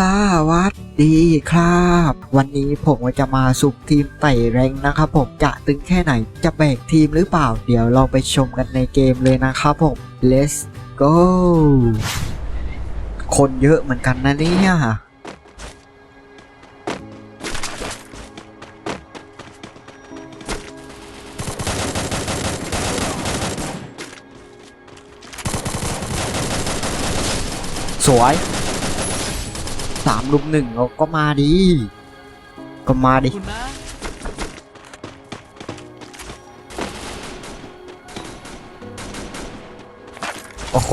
สวัสดีครับ วันนี้ผมจะมาสุ่มทีมไต่แรงนะครับผมจะตึงแค่ไหนจะแบกทีมหรือเปล่า เดี๋ยวเราไปชมกันในเกมเลยนะครับผม let's go คนเยอะเหมือนกันนะเนี่ยสวย สามลุมหนึ่งเราก็มาดีก็มาดิ คุณนะโอ้โห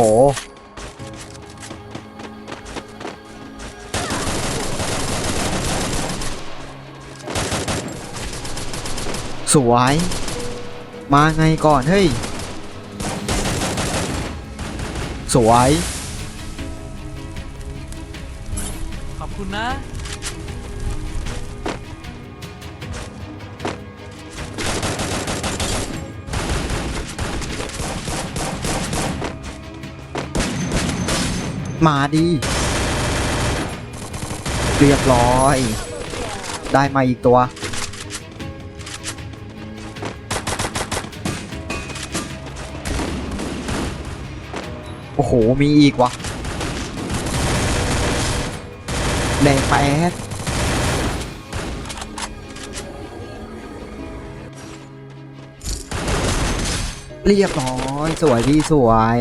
สวย มาไงก่อน เฮ้ย สวย คุณนะ มาดี เรียบร้อย ได้มาอีกตัว โอ้โห มีอีกวะ แดงแปดเรียบร้อยสวยพี่สวย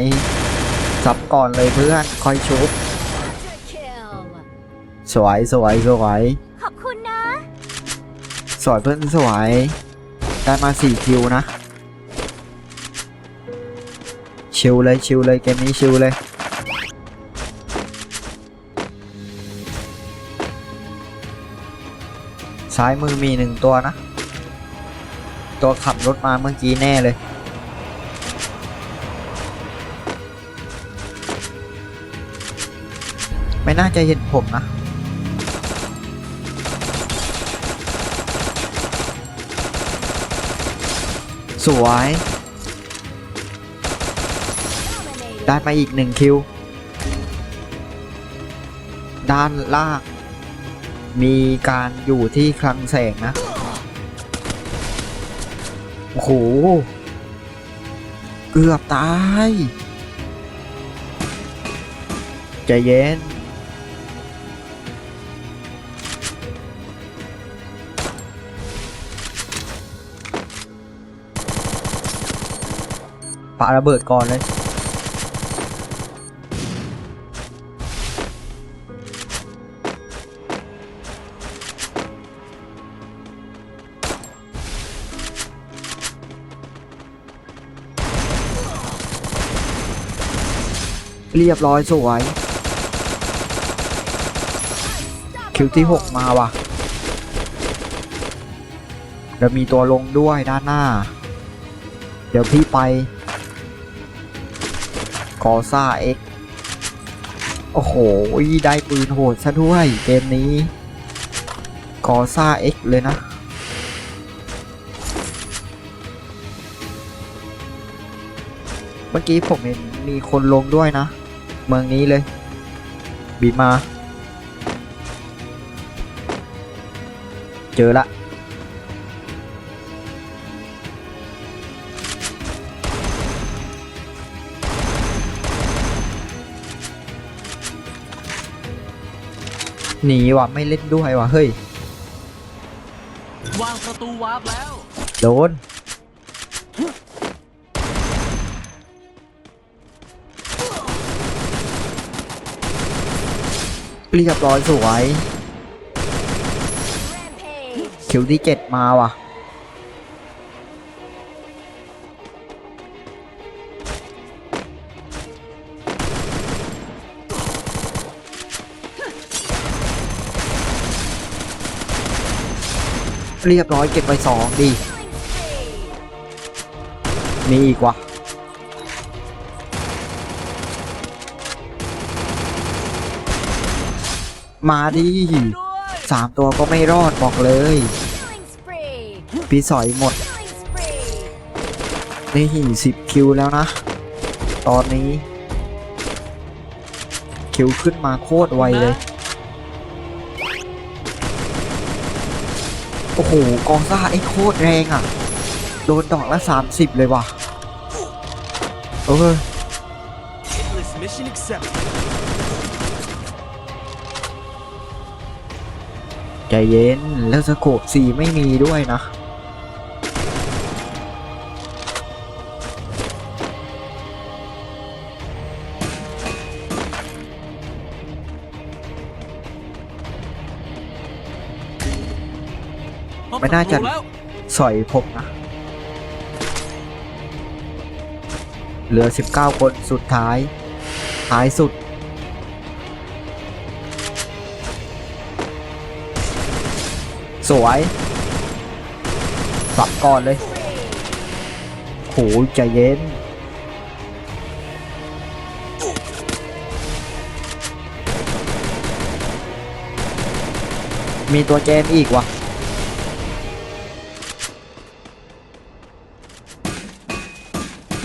ซับก่อนเลยเพื่อนคอยชุบ Kill สวยสวยสวยขอบคุณนะ สวยเพื่อนสวย ได้มาสี่คิวนะ ชิลเลยชิลเลยเกมนี้ชิลเลย ซ้ายมือมีหนึ่งตัวนะ ตัวขับรถมาเมื่อกี้แน่เลย ไม่น่าจะเห็นผมนะ สวย ได้มาอีกหนึ่งคิว ด้านล่าง มีการอยู่ที่คลังแสงนะ โอ้โห เกือบตาย ใจเย็น ปาระเบิดก่อนเลย เรียบร้อยสวย คิวที่6มาว่ะเดี๋ยวมีตัวลงด้วยด้านหน้า เดี๋ยวพี่ไปกอซ่าเอ็กโอ้โห ได้ปืนโหดซะด้วยเกมนี้กอซ่าเอ็กเลยนะเมื่อกี้ผมเห็นมีคนลงด้วยนะ เมืองนี้เลยบินมา เจอละหนีว่ะไม่เล่นด้วยว่ะเฮ้ยวางประตูวาร์ปแล้ว โดน เรียบร้อยสวย คิวที่เจ็ดมาว่ะ เรียบร้อยเก็บไปสองดี มีอีกว่ะ มาดิสามตัวก็ไม่รอดบอกเลยปีสอยหมดนี่สิบคิวแล้วนะ ตอนนี้ คิวขึ้นมาโคตรไวเลย โอ้โห กองซ่าไอ้โคตรแรงอะ่ะ โดนดอกละสามสิบเลยว่ะ เออ ใจเย็นแล้วสโคปสีไม่มีด้วยนะไม่น่าจะสอยผมนะ เหลือ 19 คนสุดท้าย ท้ายสุด สวยสับก่อนเลยโหใจเย็น มีตัวเจนอีกวะ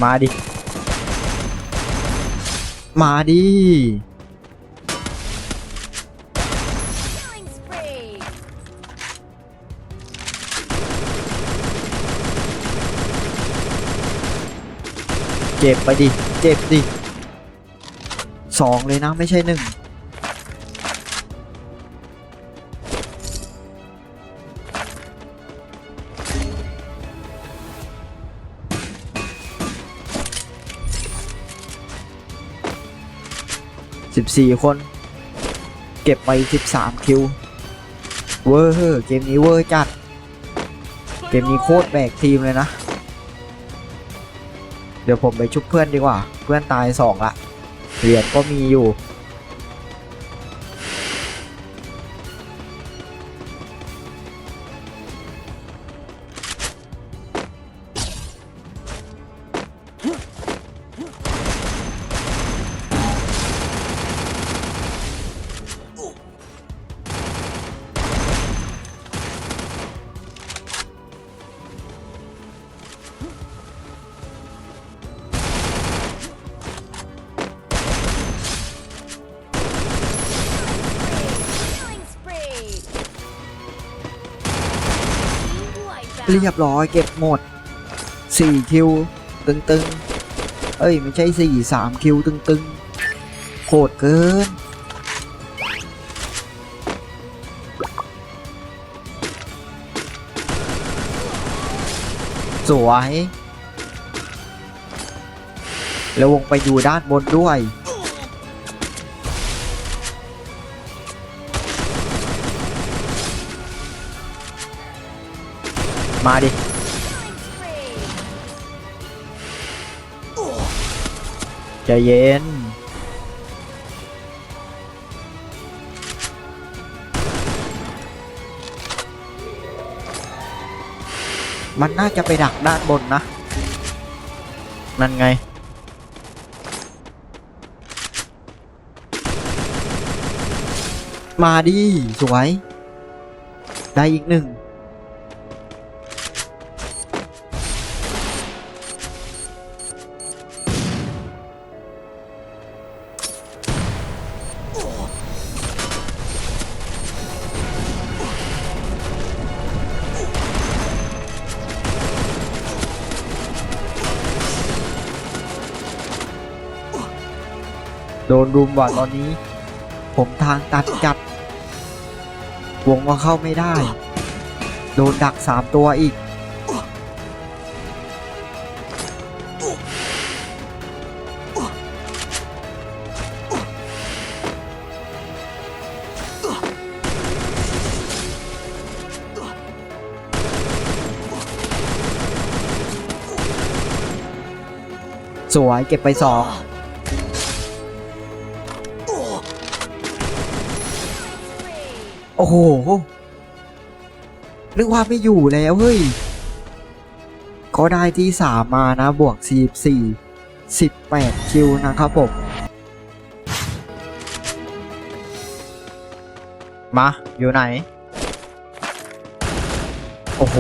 มาดิ มาดิ เจ็บไปดิ เจ็บดิสองเลยนะไม่ใช่หนึ่งสิบสี่คน เก็บไปสิบสามคิว เวอร์เกมนี้เวอร์จัด เกมนี้โคตรแบกทีมเลยนะ เดี๋ยวผมไปชุบเพื่อนดีกว่า เพื่อนตายสองละเหรียญก็มีอยู่ เรียบร้อยเก็บหมด 4 คิว ตึงๆ เอ้ย ไม่ใช่ 4 3 คิว ตึงๆโหดเกิน สวย แล้ววงไปอยู่ด้านบนด้วย มาดิ ใจเย็น มันน่าจะไปดักด้านบนนะ นั่นไงมาดิ สวย ได้อีกหนึ่ง รุมว่ะตอนนี้ ผมทางตัดจัด วงก็เข้าไม่ได้ โดนดักสามตัวอีก สวยเก็บไปสอง โอ้โหนึกว่าไม่อยู่แล้วเฮ้ย ก็ได้ที่สามมานะ บวก44 18คิวนะครับผมมา อยู่ไหน โอ้โห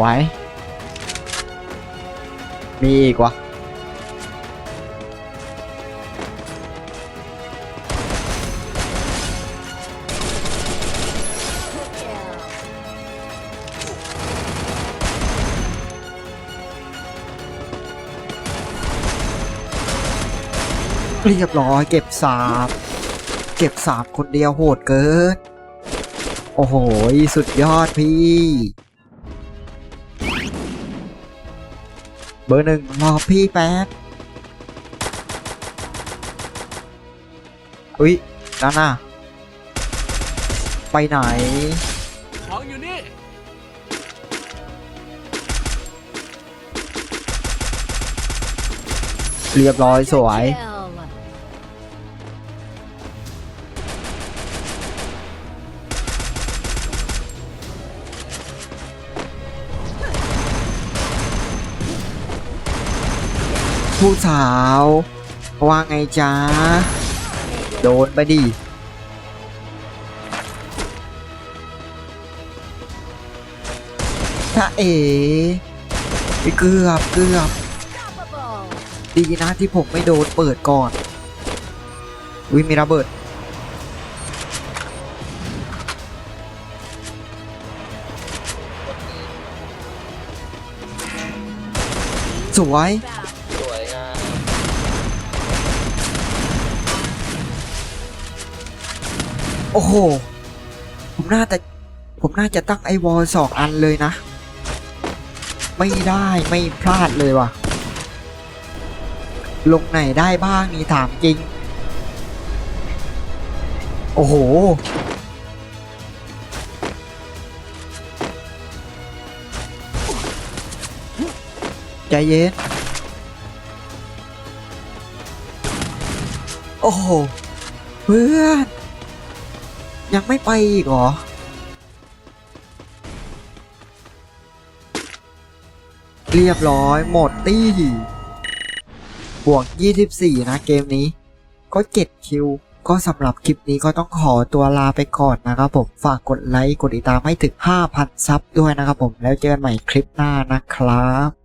วย มีอีกวะเรียบร้อยเก็บสามเก็บสามคนเดียวโหดเกิน โอ้โห สุดยอดพี่ เบอร์หนึ่งรอพี่แป๊บอุ๊ยนั่นน่ะไปไหน ของอยู่นี่ เรียบร้อยสวย Kill. ผู้สาว ว่าไงจ๊ะโดนไปดิถ้าเอ๋เกือบเกือบดีนะที่ผมไม่โดนเปิดก่อนวิมีระเบิด สวย โอ้โห ผมน่าจะผมน่าจะตั้งไอวอลสองอันเลยนะ ไม่ได้ไม่พลาดเลยว่ะ ลงไหนได้บ้างนี่ถามจริง โอ้โห ใจเย็น โอ้โห เพื่อน ยังไม่ไปอีกเหรอ เรียบร้อยหมดตี้ บวก 24 นะเกมนี้ ก็ 7 คิว ก็สำหรับคลิปนี้ก็ต้องขอตัวลาไปก่อนนะครับผม ฝากกดไลค์ กดติดตามให้ถึง 5,000 ซับด้วยนะครับผม แล้วเจอกันใหม่คลิปหน้านะครับ